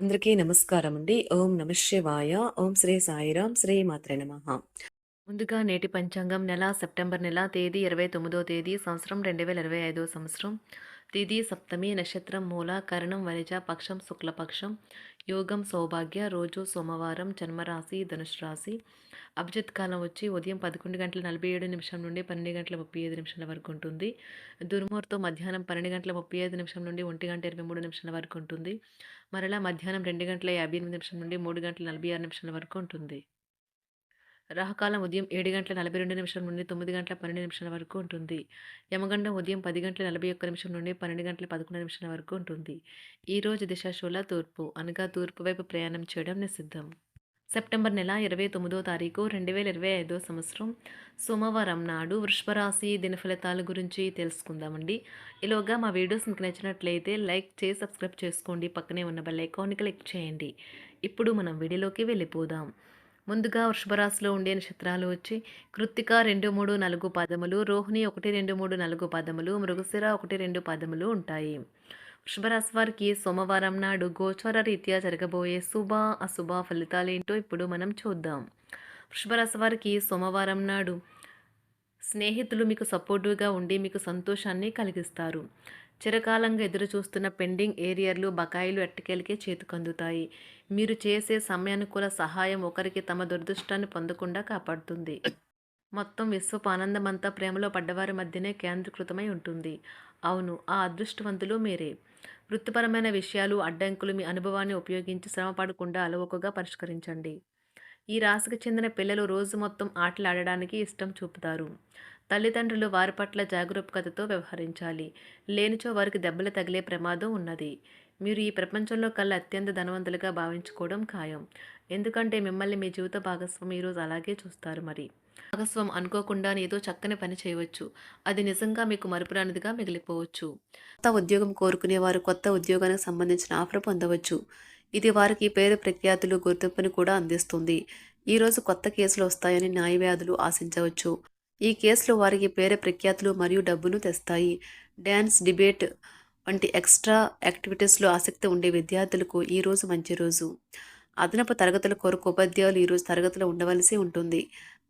అందరికీ నమస్కారం అండి ఓం నమ శివాయ. ఓం శ్రీ సాయిరాం శ్రీ మాత్రే నమ. ముందుగా నేటి పంచాంగం నెల సెప్టెంబర్ నెల తేదీ ఇరవై తొమ్మిదో తేదీ సంవత్సరం రెండు వేల ఇరవై ఐదో సంవత్సరం. తిథి సప్తమి నక్షత్రం మూల కరణం వనిజ పక్షం శుక్లపక్షం యోగం సౌభాగ్య రోజు సోమవారం జన్మరాశి ధనుసు రాశి అభిజిత్ కాలం వచ్చి ఉదయం పదకొండు గంటల నలభై ఏడు నిమిషం నుండి పన్నెండు గంటల ముప్పై ఐదు నిమిషాల వరకు ఉంటుంది. దుర్ముహూర్తం మధ్యాహ్నం పన్నెండు గంటల ముప్పై ఐదు నిమిషం నుండి ఒంటి గంట ఇరవై మూడు నిమిషాల వరకు ఉంటుంది. మరలా మధ్యాహ్నం రెండు గంటల యాభై ఎనిమిది నిమిషం నుండి మూడు గంటల నలభై ఆరు నిమిషాల వరకు ఉంటుంది. రాహకాలం ఉదయం ఏడు గంటల నలభై రెండు నిమిషం నుండి తొమ్మిది గంటల పన్నెండు నిమిషాల వరకు ఉంటుంది. యమగండం ఉదయం పది గంటల నలభై ఒక్క నిమిషం నుండి పన్నెండు గంటల పదకొండు నిమిషాల వరకు ఉంటుంది. ఈ రోజు దిశాశూల తూర్పు అనగా తూర్పు వైపు ప్రయాణం చేయడం నిషిద్ధం. సెప్టెంబర్ నెల ఇరవై తొమ్మిదో తారీఖు రెండు వేల ఇరవై ఐదో సంవత్సరం. సోమవారం నాడు వృషభరాశి దినఫలితాల గురించి తెలుసుకుందామండి. ఈలోగా మా వీడియోస్ మీకు నచ్చినట్లయితే లైక్ చేసి సబ్స్క్రైబ్ చేసుకోండి. పక్కనే ఉన్న బెల్ ఐకాన్ని క్లిక్ చేయండి. ఇప్పుడు మనం వీడియోలోకి వెళ్ళిపోదాం. ముందుగా వృషభరాశిలో ఉండే నక్షత్రాలు వచ్చి కృత్తిక రెండు మూడు నాలుగు పదములు రోహిణి ఒకటి రెండు మూడు నాలుగు పదములు మృగశిర ఒకటి రెండు పదములు ఉంటాయి. వృషభరాశి వారికి సోమవారం నాడు గోచర రీత్యా జరగబోయే శుభ అశుభ ఫలితాలేంటో ఇప్పుడు మనం చూద్దాం. వృషభరాశి వారికి సోమవారం నాడు స్నేహితులు మీకు సపోర్టివ్గా ఉండి మీకు సంతోషాన్ని కలిగిస్తారు. చిరకాలంగా ఎదురు చూస్తున్న పెండింగ్ ఏరియర్లు బకాయిలు ఎట్టకేలకే చేతుకందుతాయి. మీరు చేసే సమయానుకూల సహాయం ఒకరికి తమ దురదృష్టాన్ని పొందకుండా కాపాడుతుంది. మొత్తం విశ్వపు ఆనందమంతా ప్రేమలో పడ్డవారి మధ్యనే కేంద్రీకృతమై ఉంటుంది. అవును ఆ అదృష్టవంతులు మీరే. వృత్తిపరమైన విషయాలు అడ్డంకులు మీ అనుభవాన్ని ఉపయోగించి శ్రమ పడకుండా అలవకగా పరిష్కరించండి. ఈ రాశికి చెందిన పిల్లలు రోజు మొత్తం ఆటలు ఆడడానికి ఇష్టం చూపుతారు. తల్లిదండ్రులు వారి పట్ల జాగరూకతతో వ్యవహరించాలి. లేనిచో వారికి దెబ్బలు తగిలే ప్రమాదం ఉన్నది. మీరు ఈ ప్రపంచంలో కల్లా అత్యంత ధనవంతులుగా భావించుకోవడం ఖాయం. ఎందుకంటే మిమ్మల్ని మీ జీవిత భాగస్వామి ఈరోజు అలాగే చూస్తారు మరి. భాగస్వం అనుకోకుండా ఏదో చక్కని పని చేయవచ్చు. అది నిజంగా మీకు మరుపురానిదిగా మిగిలిపోవచ్చు. కొత్త ఉద్యోగం కోరుకునే వారు కొత్త ఉద్యోగానికి సంబంధించిన ఆఫర్ పొందవచ్చు. ఇది వారికి పేరు ప్రఖ్యాతులు గుర్తింపుని కూడా అందిస్తుంది. ఈరోజు కొత్త కేసులు వస్తాయని న్యాయవాదులు ఆశించవచ్చు. ఈ కేసులు వారికి పేరు ప్రఖ్యాతులు మరియు డబ్బును తెస్తాయి. డ్యాన్స్ డిబేట్ వంటి ఎక్స్ట్రా యాక్టివిటీస్లో ఆసక్తి ఉండే విద్యార్థులకు ఈరోజు మంచి రోజు. అదనపు తరగతుల కొరకు ఉపాధ్యాయులు ఈరోజు తరగతిలో ఉండవలసి ఉంటుంది.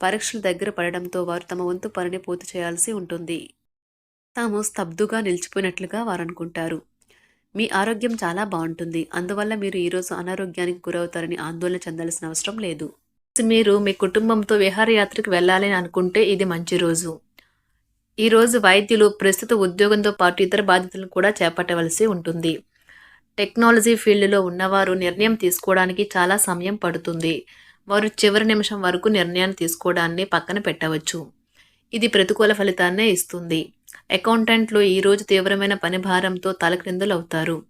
పరీక్షలు దగ్గర పడడంతో వారు తమ వంతు పనిని పూర్తి చేయాల్సి ఉంటుంది. తాము స్తబ్దుగా నిలిచిపోయినట్లుగా వారు అనుకుంటారు మీ ఆరోగ్యం చాలా బాగుంటుంది. అందువల్ల మీరు ఈరోజు అనారోగ్యానికి గురవుతారని ఆందోళన చెందాల్సిన అవసరం లేదు. మీరు మీ కుటుంబంతో విహారయాత్రకు వెళ్ళాలని అనుకుంటే ఇది మంచి రోజు. ఈరోజు వైద్యులు ప్రస్తుత ఉద్యోగంతో పాటు ఇతర బాధ్యతలను కూడా చేపట్టవలసి ఉంటుంది. టెక్నాలజీ ఫీల్డ్లో ఉన్నవారు నిర్ణయం తీసుకోవడానికి చాలా సమయం పడుతుంది. వారు చివరి నిమిషం వరకు నిర్ణయాన్ని తీసుకోవడాన్ని పక్కన పెట్టవచ్చు. ఇది ప్రతికూల ఫలితాన్నే ఇస్తుంది. అకౌంటెంట్లు ఈరోజు తీవ్రమైన పని భారంతో తలక్రిందులవుతారు.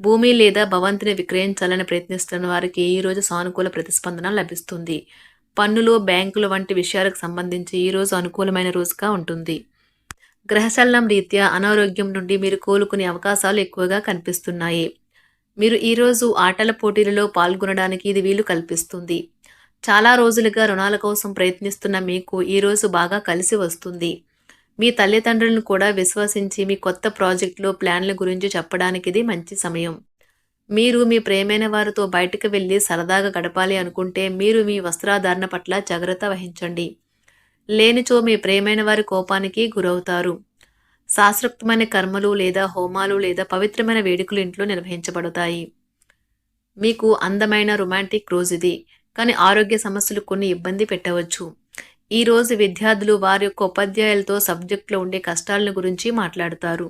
భూమి లేదా భవంతిని విక్రయించాలని ప్రయత్నిస్తున్న వారికి ఈరోజు సానుకూల ప్రతిస్పందన లభిస్తుంది. పన్నులు బ్యాంకులు వంటి విషయాలకు సంబంధించి ఈరోజు అనుకూలమైన రోజుగా ఉంటుంది. గ్రహచలనం రీత్యా అనారోగ్యం నుండి మీరు కోలుకునే అవకాశాలు ఎక్కువగా కనిపిస్తున్నాయి. మీరు ఈరోజు ఆటల పోటీలలో పాల్గొనడానికి ఇది వీలు కల్పిస్తుంది. చాలా రోజులుగా రుణాల కోసం ప్రయత్నిస్తున్న మీకు ఈరోజు బాగా కలిసి వస్తుంది. మీ తల్లిదండ్రులను కూడా విశ్వసించి మీ కొత్త ప్రాజెక్టులో ప్లాన్ల గురించి చెప్పడానికి ఇది మంచి సమయం. మీరు మీ ప్రేమైన వారితో బయటకు వెళ్ళి సరదాగా గడపాలి అనుకుంటే మీరు మీ వస్త్రాధారణ పట్ల జాగ్రత్త వహించండి. లేనిచో మీ ప్రేమైన వారి కోపానికి గురవుతారు. శాస్త్రోక్తమైన కర్మలు లేదా హోమాలు లేదా పవిత్రమైన వేడుకలు ఇంట్లో నిర్వహించబడతాయి. మీకు అందమైన రొమాంటిక్ రోజు ఇది. కానీ ఆరోగ్య సమస్యలు కొన్ని ఇబ్బంది పెట్టవచ్చు. ఈరోజు విద్యార్థులు వారి యొక్క ఉపాధ్యాయులతో సబ్జెక్టులో ఉండే కష్టాలను గురించి మాట్లాడతారు.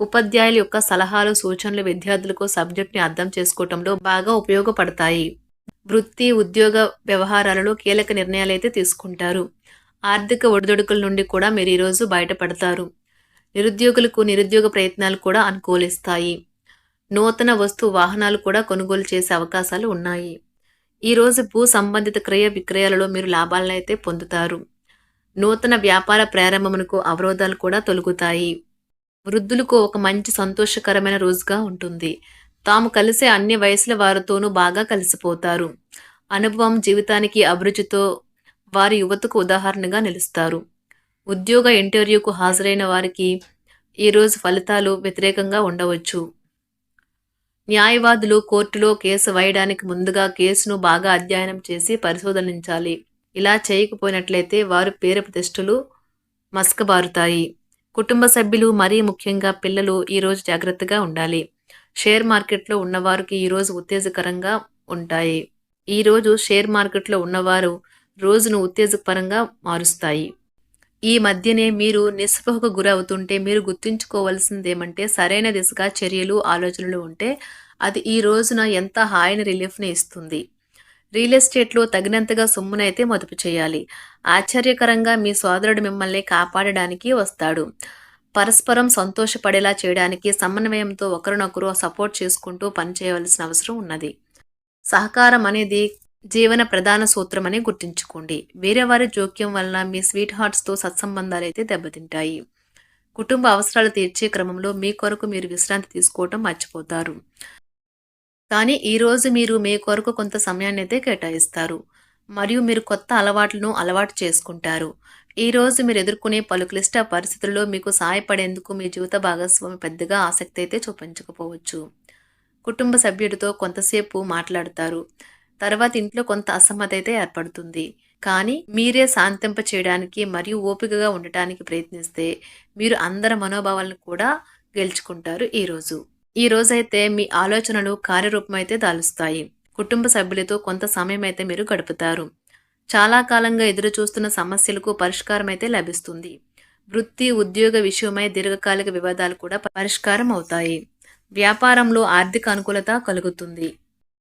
ఉపాధ్యాయుల యొక్క సలహాలు సూచనలు విద్యార్థులకు సబ్జెక్ట్ని అర్థం చేసుకోవటంలో బాగా ఉపయోగపడతాయి. వృత్తి ఉద్యోగ వ్యవహారాలలో కీలక నిర్ణయాలు అయితే తీసుకుంటారు. ఆర్థిక ఒడిదొడుకుల నుండి కూడా మీరు ఈరోజు బయటపడతారు. నిరుద్యోగులకు నిరుద్యోగ ప్రయత్నాలు కూడా అనుకూలిస్తాయి. నూతన వస్తు వాహనాలు కూడా కొనుగోలు చేసే అవకాశాలు ఉన్నాయి. ఈరోజు భూ సంబంధిత క్రయ విక్రయాలలో మీరు లాభాలను అయితే పొందుతారు. నూతన వ్యాపార ప్రారంభమునకు అవరోధాలు కూడా తొలగుతాయి. వృద్ధులకు ఒక మంచి సంతోషకరమైన రోజుగా ఉంటుంది. తాము కలిసే అన్ని వయసుల వారితోనూ బాగా కలిసిపోతారు. అనుభవం జీవితానికి అభిరుచితో వారి యువతకు ఉదాహరణగా నిలుస్తారు. ఉద్యోగ ఇంటర్వ్యూకు హాజరైన వారికి ఈరోజు ఫలితాలు వ్యతిరేకంగా ఉండవచ్చు. న్యాయవాదులు కోర్టులో కేసు వేయడానికి ముందుగా కేసును బాగా అధ్యయనం చేసి పరిశోధించాలి ఇలా చేయకపోయినట్లయితే వారు పేరు ప్రతిష్టలు మసకబారుతాయి. కుటుంబ సభ్యులు మరీ ముఖ్యంగా పిల్లలు ఈరోజు జాగ్రత్తగా ఉండాలి. షేర్ మార్కెట్లో ఉన్నవారికి ఈరోజు ఉత్తేజకరంగా ఉంటాయి. ఈరోజు షేర్ మార్కెట్లో ఉన్నవారు రోజును ఉత్తేజపరంగా మారుస్తాయి. ఈ మధ్యనే మీరు నిస్పృహకు గురవుతుంటే మీరు గుర్తుంచుకోవాల్సిందేమంటే సరైన దిశగా చర్యలు ఆలోచనలు ఉంటే అది ఈ రోజున ఎంత హాయిని రిలీఫ్ని ఇస్తుంది. రియల్ ఎస్టేట్లో తగినంతగా సొమ్మునైతే మదుపు చేయాలి. ఆశ్చర్యకరంగా మీ సోదరుడు మిమ్మల్ని కాపాడడానికి వస్తాడు. పరస్పరం సంతోషపడేలా చేయడానికి సమన్వయంతో ఒకరినొకరు సపోర్ట్ చేసుకుంటూ పనిచేయవలసిన అవసరం ఉన్నది. సహకారం అనేది జీవన ప్రధాన సూత్రం అని గుర్తుంచుకోండి. వేరే వారి జోక్యం వలన మీ స్వీట్ హార్ట్స్తో సత్సంబంధాలు అయితే దెబ్బతింటాయి. కుటుంబ అవసరాలు తీర్చే క్రమంలో మీ కొరకు మీరు విశ్రాంతి తీసుకోవటం మర్చిపోతారు. కానీ ఈరోజు మీరు మీ కొరకు కొంత సమయాన్ని అయితే కేటాయిస్తారు. మరియు మీరు కొత్త అలవాట్లను అలవాటు చేసుకుంటారు. ఈరోజు మీరు ఎదుర్కొనే పలు క్లిష్ట పరిస్థితుల్లో మీకు సహాయపడేందుకు మీ జీవిత భాగస్వామి పెద్దగా ఆసక్తి అయితే చూపించకపోవచ్చు. కుటుంబ సభ్యుడితో కొంతసేపు మాట్లాడతారు. తర్వాత ఇంట్లో కొంత అసమ్మతి అయితే ఏర్పడుతుంది. కానీ మీరే శాంతింప చేయడానికి మరియు ఓపికగా ఉండటానికి ప్రయత్నిస్తే మీరు అందరి మనోభావాలను కూడా గెలుచుకుంటారు ఈరోజు ఈ రోజైతే మీ ఆలోచనలు కార్యరూపం అయితే దాలుస్తాయి. కుటుంబ సభ్యులతో కొంత సమయం అయితే మీరు గడుపుతారు. చాలా కాలంగా ఎదురు చూస్తున్న సమస్యలకు పరిష్కారం అయితే లభిస్తుంది. వృత్తి ఉద్యోగ విషయమై దీర్ఘకాలిక వివాదాలు కూడా పరిష్కారం అవుతాయి. వ్యాపారంలో ఆర్థిక అనుకూలత కలుగుతుంది.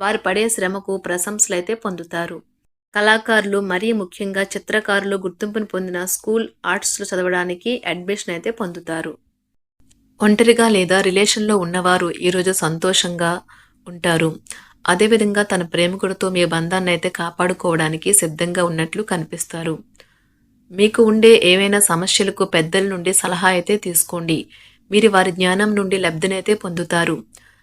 వారు పడే శ్రమకు ప్రశంసలు అయితే పొందుతారు. కళాకారులు మరీ ముఖ్యంగా చిత్రకారులు గుర్తింపును పొందిన స్కూల్ ఆర్ట్స్లో చదవడానికి అడ్మిషన్ అయితే పొందుతారు. ఒంటరిగా లేదా రిలేషన్లో ఉన్నవారు ఈరోజు సంతోషంగా ఉంటారు. అదేవిధంగా తన ప్రేమికుడితో మీ బంధాన్ని అయితే కాపాడుకోవడానికి సిద్ధంగా ఉన్నట్లు కనిపిస్తారు. మీకు ఉండే ఏవైనా సమస్యలకు పెద్దల నుండి సలహా అయితే తీసుకోండి. మీరు వారి జ్ఞానం నుండి లబ్ధినైతే పొందుతారు.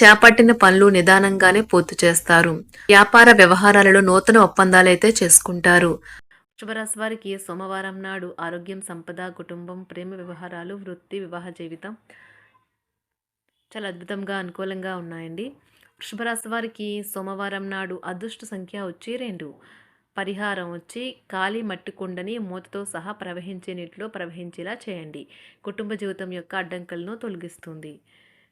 చేపట్టిన పనులు నిదానంగానే పూర్తి చేస్తారు. వ్యాపార వ్యవహారాలలో నూతన ఒప్పందాలైతే చేసుకుంటారు. వృషభరాశి వారికి సోమవారం నాడు ఆరోగ్యం సంపద కుటుంబం ప్రేమ వ్యవహారాలు వృత్తి వివాహ జీవితం చాలా అద్భుతంగా అనుకూలంగా ఉన్నాయండి. వృషభరాశి వారికి సోమవారం నాడు అదృష్ట సంఖ్య వచ్చి రెండు. పరిహారం వచ్చి ఖాళీ మట్టి కుండని మూతతో సహా ప్రవహించే నీటిలో ప్రవహించేలా చేయండి. కుటుంబ జీవితం యొక్క అడ్డంకులను తొలగిస్తుంది.